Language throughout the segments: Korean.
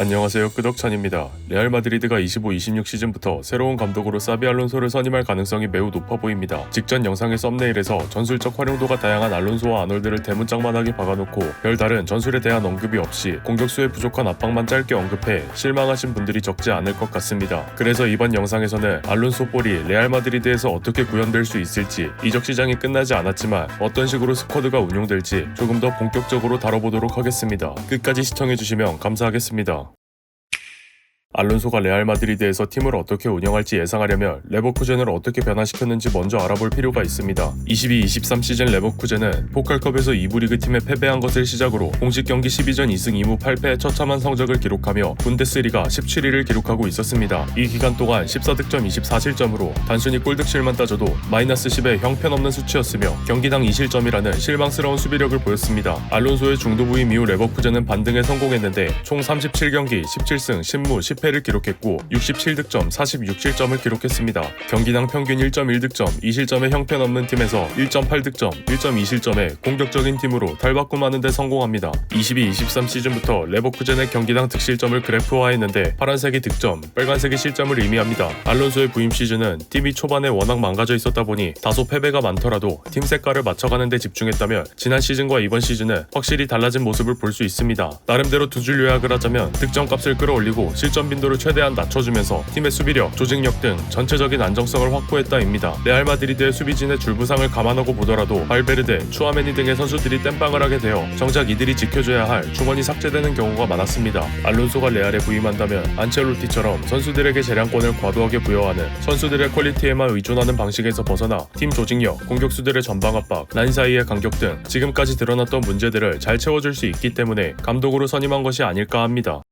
안녕하세요 끄덕찬입니다. 레알 마드리드가 25-26 시즌부터 새로운 감독으로 사비 알론소를 선임할 가능성이 매우 높아 보입니다. 직전 영상의 썸네일에서 전술적 활용도가 다양한 알론소와 아놀드를 대문짝만하게 박아놓고 별다른 전술에 대한 언급이 없이 공격수의 부족한 압박만 짧게 언급해 실망하신 분들이 적지 않을 것 같습니다. 그래서 이번 영상에서는 알론소 볼이 레알 마드리드에서 어떻게 구현될 수 있을지 이적 시장이 끝나지 않았지만 어떤 식으로 스쿼드가 운용될지 조금 더 본격적으로 다뤄보도록 하겠습니다. 끝까지 시청해주시면 감사하겠습니다. 알론소가 레알 마드리드에서 팀을 어떻게 운영할지 예상하려면 레버쿠젠을 어떻게 변화시켰는지 먼저 알아볼 필요가 있습니다. 22-23 시즌 레버쿠젠은 포칼컵에서 2부 리그 팀에 패배한 것을 시작으로 공식 경기 12전 2승 2무 8패 처참한 성적을 기록하며 분데스리가 17위를 기록하고 있었습니다. 이 기간 동안 14득점 24실점으로 단순히 골득실만 따져도 마이너스 10의 형편없는 수치였으며 경기당 2실점이라는 실망스러운 수비력을 보였습니다. 알론소의 중도 부임 이후 레버쿠젠은 반등에 성공했는데 총 37경기 17승 10무 10 패를 기록했고 67득점 46실점을 기록했습니다. 경기당 평균 1.1득점 2실점의 형편없는 팀에서 1.8득점 1.2실점의 공격적인 팀으로 탈바꿈하는 데 성공합니다. 22-23 시즌부터 레버쿠젠의 경기당 득실점을 그래프화했는데 파란색이 득점, 빨간색이 실점을 의미합니다. 알론소의 부임 시즌은 팀이 초반에 워낙 망가져 있었다 보니 다소 패배가 많더라도 팀 색깔을 맞춰가는 데 집중했다면 지난 시즌과 이번 시즌은 확실히 달라진 모습을 볼 수 있습니다. 나름대로 두 줄 요약을 하자면 득점 값을 끌어올리고 실점 빈도를 최대한 낮춰주면서 팀의 수비력, 조직력 등 전체적인 안정성을 확보했다입니다. 레알 마드리드의 수비진의 줄부상을 감안하고 보더라도 발베르데, 추아메니 등의 선수들이 땜빵을 하게 되어 정작 이들이 지켜줘야 할 중원이 삭제되는 경우가 많았습니다. 알론소가 레알에 부임한다면 안첼로티처럼 선수들에게 재량권을 과도하게 부여하는 선수들의 퀄리티에만 의존하는 방식에서 벗어나 팀 조직력, 공격수들의 전방 압박, 난 사이의 간격 등 지금까지 드러났던 문제들을 잘 채워줄 수 있기 때문에 감독으로 선임한 것이 아닐까 합니다.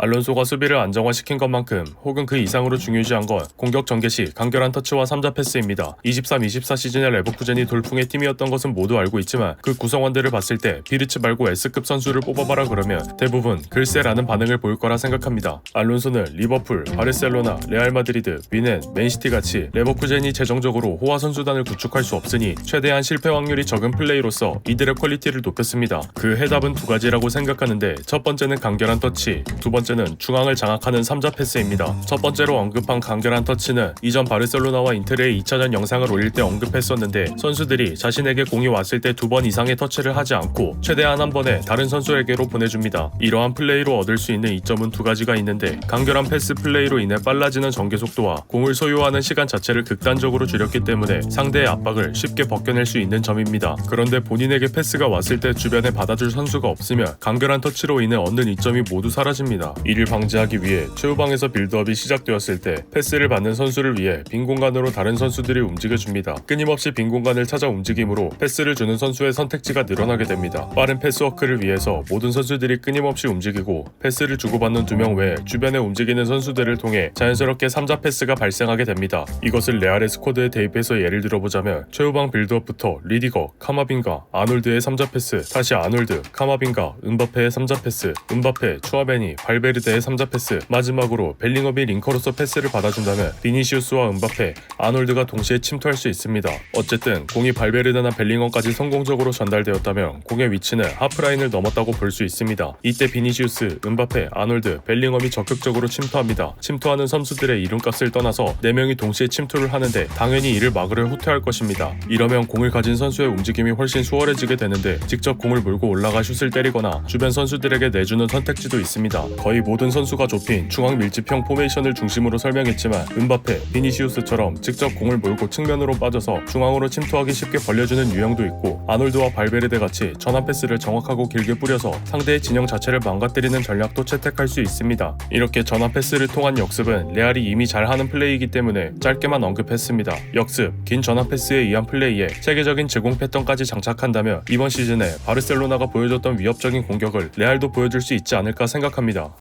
알론소가 수비를 안정화시킨 것만큼 혹은 그 이상으로 중요시한 건 공격 전개 시 간결한 터치와 3자 패스입니다. 23-24 시즌의 레버쿠젠이 돌풍의 팀이었던 것은 모두 알고 있지만 그 구성원들을 봤을 때 비르츠 말고 S급 선수를 뽑아봐라 그러면 대부분 글쎄라는 반응을 보일 거라 생각합니다. 알론소는 리버풀, 바르셀로나, 레알 마드리드, 미넨, 맨시티 같이 레버쿠젠이 재정적으로 호화 선수단을 구축할 수 없으니 최대한 실패 확률이 적은 플레이로서 이들의 퀄리티를 높였습니다. 그 해답은 두 가지라고 생각하는데 첫 번째는 간결한 터치, 두 번째 는 중앙을 장악하는 3자 패스입니다. 첫 번째로 언급한 간결한 터치는 이전 바르셀로나와 인테르의 2차전 영상을 올릴 때 언급했었는데 선수들이 자신에게 공이 왔을 때 두 번 이상의 터치를 하지 않고 최대한 한 번에 다른 선수에게로 보내줍니다. 이러한 플레이로 얻을 수 있는 이점은 두 가지가 있는데 간결한 패스 플레이로 인해 빨라지는 전개 속도와 공을 소유하는 시간 자체를 극단적으로 줄였기 때문에 상대의 압박을 쉽게 벗겨낼 수 있는 점입니다. 그런데 본인에게 패스가 왔을 때 주변에 받아줄 선수가 없으면 간결한 터치로 인해 얻는 이점이 모두 사라집니다. 이를 방지하기 위해 최후방에서 빌드업이 시작되었을 때 패스를 받는 선수를 위해 빈 공간으로 다른 선수들이 움직여줍니다. 끊임없이 빈 공간을 찾아 움직임으로 패스를 주는 선수의 선택지가 늘어나게 됩니다. 빠른 패스워크를 위해서 모든 선수들이 끊임없이 움직이고 패스를 주고받는 두 명 외에 주변에 움직이는 선수들을 통해 자연스럽게 3자 패스가 발생하게 됩니다. 이것을 레알의 스쿼드에 대입해서 예를 들어보자면 최후방 빌드업부터 리디거, 카마빈가, 아놀드의 3자 패스, 다시 아놀드, 카마빈가, 은바페의 3자 패스, 은바페, 추아베니, 발 베르데의 3자 패스, 마지막으로 벨링엄이 링커로서 패스를 받아준다면 비니시우스와 은바페, 아놀드가 동시에 침투할 수 있습니다. 어쨌든 공이 발베르데나 벨링엄까지 성공적으로 전달되었다면 공의 위치는 하프라인을 넘었다고 볼 수 있습니다. 이때 비니시우스, 은바페, 아놀드, 벨링엄이 적극적으로 침투합니다. 침투하는 선수들의 이름값을 떠나서 4명이 동시에 침투를 하는데 당연히 이를 막으려 후퇴할 것입니다. 이러면 공을 가진 선수의 움직임이 훨씬 수월해지게 되는데 직접 공을 몰고 올라가 슛을 때리거나 주변 선수들에게 내주는 선택지도 있습니다. 거의 모든 선수가 좁힌 중앙 밀집형 포메이션을 중심으로 설명했지만 은바페, 비니시우스처럼 직접 공을 몰고 측면으로 빠져서 중앙으로 침투하기 쉽게 벌려주는 유형도 있고 아놀드와 발베르데 같이 전환 패스를 정확하고 길게 뿌려서 상대의 진영 자체를 망가뜨리는 전략도 채택할 수 있습니다. 이렇게 전환 패스를 통한 역습은 레알이 이미 잘하는 플레이이기 때문에 짧게만 언급했습니다. 역습, 긴 전환 패스에 의한 플레이에 체계적인 제공 패턴까지 장착한다면 이번 시즌에 바르셀로나가 보여줬던 위협적인 공격을 레알도 보여줄 수 있지 않을까 생각합니다.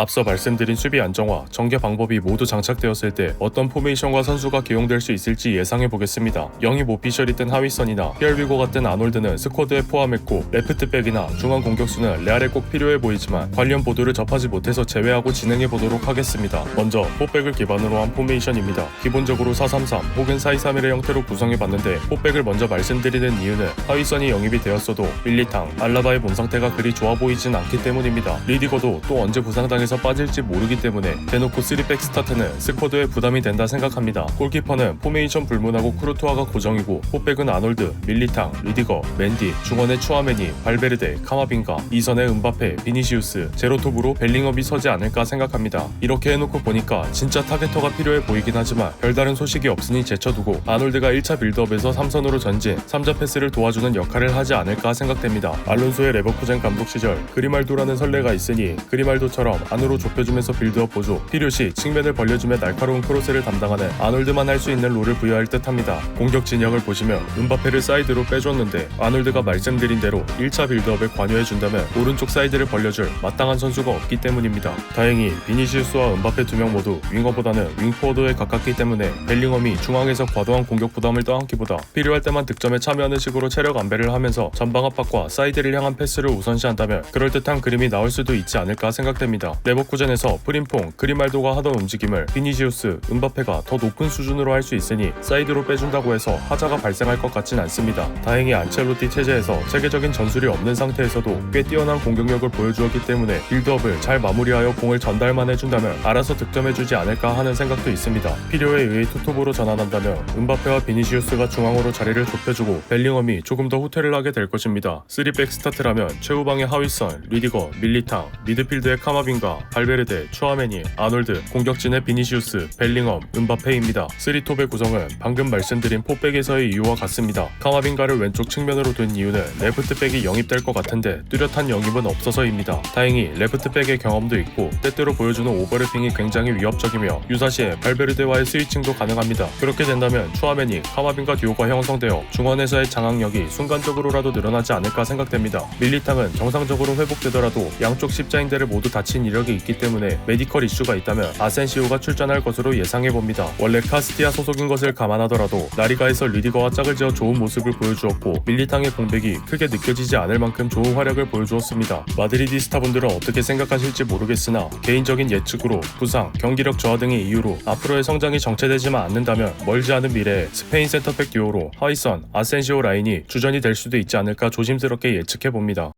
앞서 말씀드린 수비 안정화, 전개 방법이 모두 장착되었을 때 어떤 포메이션과 선수가 기용될 수 있을지 예상해 보겠습니다. 영입 오피셜이 뜬 하위선이나 히얼비고 같은 아놀드는 스쿼드에 포함했고 레프트백이나 중앙 공격수는 레알에 꼭 필요해 보이지만 관련 보도를 접하지 못해서 제외하고 진행해 보도록 하겠습니다. 먼저 포백을 기반으로 한 포메이션입니다. 기본적으로 433 혹은 4-2-3-1의 형태로 구성해 봤는데 포백을 먼저 말씀드리는 이유는 하위선이 영입이 되었어도 밀리탕, 알라바의 몸 상태가 그리 좋아 보이진 않기 때문입니다. 리디거도 또 언제 부상당 해서 빠질지 모르기 때문에 대놓고 3백 스타트는 스쿼드에 부담이 된다 생각합니다. 골키퍼는 포메이션 불문하고 크루투아가 고정이고 포백은 아놀드, 밀리탕, 리디거, 맨디, 중원의 추아메니, 발베르데, 카마빈가, 이선의 은바페, 비니시우스, 제로톱으로 벨링업이 서지 않을까 생각합니다. 이렇게 해놓고 보니까 진짜 타겟터가 필요해 보이긴 하지만 별다른 소식이 없으니 제쳐두고 아놀드가 1차 빌드업에서 3선으로 전진, 3자 패스를 도와주는 역할을 하지 않을까 생각됩니다. 알론소의 레버쿠젠 감독 시절 그리말도라는 선례가 있으니 그리말도처럼 안 으로 좁혀주면서 빌드업 보조, 필요시 측면을 벌려주며 날카로운 크로스를 담당하는 아놀드만 할 수 있는 롤을 부여할 듯합니다. 공격 진영을 보시면 은바페를 사이드로 빼줬는데 아놀드가 말씀드린 대로 1차 빌드업에 관여해준다면 오른쪽 사이드를 벌려줄 마땅한 선수가 없기 때문입니다. 다행히 비니시우스와 은바페 두 명 모두 윙어보다는 윙포워드에 가깝기 때문에 벨링엄이 중앙에서 과도한 공격 부담을 떠안기보다 필요할 때만 득점에 참여하는 식으로 체력 안배를 하면서 전방 압박과 사이드를 향한 패스를 우선시한다면 그럴듯한 그림이 나올 수도 있지 않을까 생각됩니다. 레버쿠젠에서 프림퐁, 그리말도가 하던 움직임을 비니시우스, 은바페가 더 높은 수준으로 할 수 있으니 사이드로 빼준다고 해서 하자가 발생할 것 같진 않습니다. 다행히 안첼로티 체제에서 체계적인 전술이 없는 상태에서도 꽤 뛰어난 공격력을 보여주었기 때문에 빌드업을 잘 마무리하여 공을 전달만 해준다면 알아서 득점해주지 않을까 하는 생각도 있습니다. 필요에 의해 투톱으로 전환한다면 은바페와 비니시우스가 중앙으로 자리를 좁혀주고 벨링엄이 조금 더 후퇴를 하게 될 것입니다. 3백 스타트라면 최후방의 하위선, 리디거, 밀리탕, 미드필드의 카마빈가, 발베르데, 추아메니, 아놀드, 공격진의 비니시우스, 벨링엄, 은바페입니다. 3톱의 구성은 방금 말씀드린 포백에서의 이유와 같습니다. 카마빈가를 왼쪽 측면으로 둔 이유는 레프트백이 영입될 것 같은데 뚜렷한 영입은 없어서입니다. 다행히 레프트백의 경험도 있고 때때로 보여주는 오버래핑이 굉장히 위협적이며 유사시에 발베르데와의 스위칭도 가능합니다. 그렇게 된다면 추아맨이 카마빈과 듀오가 형성되어 중원에서의 장악력이 순간적으로라도 늘어나지 않을까 생각됩니다. 밀리탕은 정상적으로 회복되더라도 양쪽 십자인대를 모두 다친 이력 이 있기 때문에 메디컬 이슈가 있다면 아센시오가 출전할 것으로 예상해 봅니다. 원래 카스티아 소속인 것을 감안하더라도 나리가에서 리디거와 짝을 지어 좋은 모습을 보여주었고 밀리탕의 공백이 크게 느껴지지 않을 만큼 좋은 활약을 보여주었습니다. 마드리디 스타 분들은 어떻게 생각하실지 모르겠으나 개인적인 예측으로 부상, 경기력 저하 등의 이유로 앞으로의 성장이 정체되지만 않는다면 멀지 않은 미래에 스페인 센터백 듀오로 하이선, 아센시오 라인이 주전이 될 수도 있지 않을까 조심스럽게 예측해 봅니다.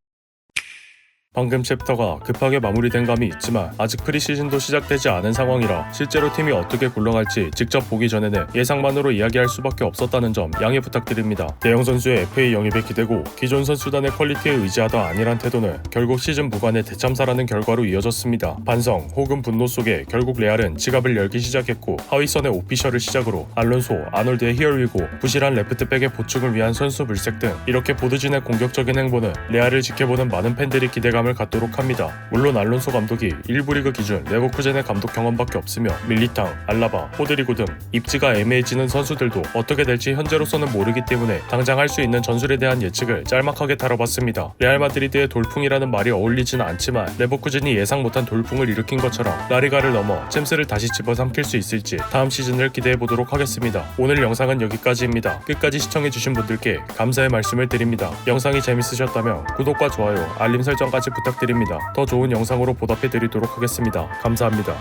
방금 챕터가 급하게 마무리된 감이 있지만 아직 프리시즌도 시작되지 않은 상황이라 실제로 팀이 어떻게 굴러갈지 직접 보기 전에는 예상만으로 이야기할 수밖에 없었다는 점 양해 부탁드립니다. 대형 선수의 FA 영입에 기대고 기존 선수단의 퀄리티에 의지하다 아니란 태도는 결국 시즌 무관의 대참사라는 결과로 이어졌습니다. 반성 혹은 분노 속에 결국 레알은 지갑을 열기 시작했고 하위선의 오피셜을 시작으로 알론소, 아놀드의 히얼위고, 부실한 레프트백의 보충을 위한 선수 물색 등 이렇게 보드진의 공격적인 행보는 레알을 지켜보는 많은 팬들이 기대감을 갖도록 합니다. 물론 알론소 감독이 1부 리그 기준 레버쿠젠의 감독 경험밖에 없으며 밀리탕, 알라바, 호드리고 등 입지가 애매해지는 선수들도 어떻게 될지 현재로서는 모르기 때문에 당장 할 수 있는 전술에 대한 예측을 짤막하게 다뤄봤습니다. 레알 마드리드의 돌풍이라는 말이 어울리지는 않지만 레버쿠젠이 예상 못한 돌풍을 일으킨 것처럼 라리가를 넘어 챔스를 다시 집어삼킬 수 있을지 다음 시즌을 기대해 보도록 하겠습니다. 오늘 영상은 여기까지입니다. 끝까지 시청해 주신 분들께 감사의 말씀을 드립니다. 영상이 재밌으셨다면 구독과 좋아요, 알림 설정까지 부탁드립니다. 더 좋은 영상으로 보답해 드리도록 하겠습니다. 감사합니다.